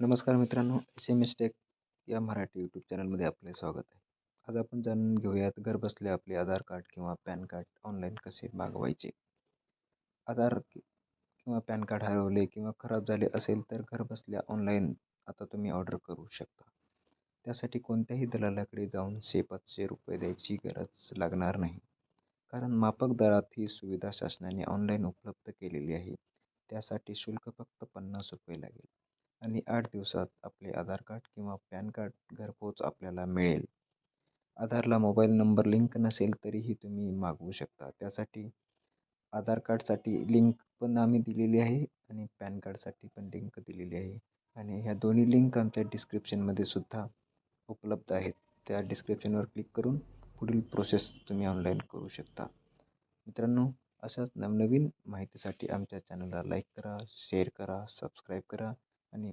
नमस्कार मित्रांनो S M S take या मराठी यूट्यूब चॅनलमध्ये आपले स्वागत आहे. आज आपण जाणून घेऊयात घरबसल्या आपले आधार कार्ड किंवा पॅन कार्ड ऑनलाईन कसे मागवायचे? आधार किंवा पॅन कार्ड हरवले किंवा खराब झाले असेल तर घरबसल्या ऑनलाईन आता तुम्ही ऑर्डर करू शकता. त्यासाठी कोणत्याही दलालाकडे जाऊन शे पाचशे रुपये द्यायची गरज लागणार नाही. कारण माफक दरात ही सुविधा शासनाने ऑनलाईन उपलब्ध केलेली आहे. त्यासाठी शुल्क फक्त पन्नास रुपये लागेल. आणि आठ दिवसात आपले आधार कार्ड किंवा पॅन कार्ड घरपोच आपल्याला मिळेल. आधारला मोबाईल नंबर लिंक नसेल तरीही तुम्ही मागवू शकता. त्यासाठी आधार कार्डसाठी लिंक पण आम्ही दिलेली आहे आणि पॅन कार्डसाठी पण लिंक दिलेली आहे. आणि ह्या दोन्ही लिंक आमच्या डिस्क्रिप्शनमध्ये सुद्धा उपलब्ध आहेत. त्या डिस्क्रिप्शनवर क्लिक करून पुढील प्रोसेस तुम्ही ऑनलाईन करू शकता. मित्रांनो अशाच नवनवीन माहितीसाठी आमच्या चॅनलला लाईक करा शेअर करा सबस्क्राईब करा. आणि